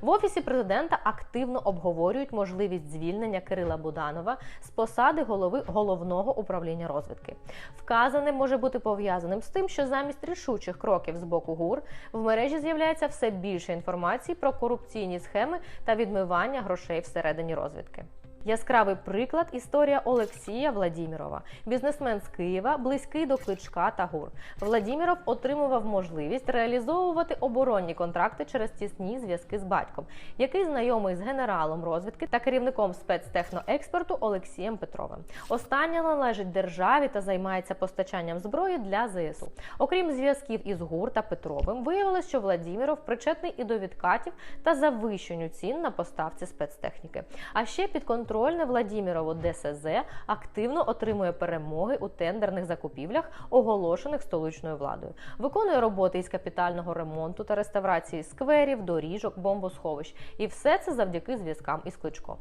В офісі президента активно обговорюють можливість звільнення Кирила Буданова з посади голови головного управління розвідки. Вказане може бути пов'язаним з тим, що замість рішучих кроків з боку ГУР в мережі з'являється все більше інформації про корупційні схеми та відмивання грошей всередині розвідки. Яскравий приклад історія Олексія Владімірова, бізнесмен з Києва, близький до Кличка та ГУР. Владіміров отримував можливість реалізовувати оборонні контракти через тісні зв'язки з батьком, який знайомий з генералом розвідки та керівником спецтехноекспорту Олексієм Петровим. Останнє належить державі та займається постачанням зброї для ЗСУ. Окрім зв'язків із ГУР та Петровим, виявилось, що Владіміров причетний і до відкатів та завищенню цін на поставці спецтехніки. А ще підконтрольне Владімірово ДСЗ активно отримує перемоги у тендерних закупівлях, оголошених столичною владою. Виконує роботи із капітального ремонту та реставрації скверів, доріжок, бомбосховищ. І все це завдяки зв'язкам із Кличко.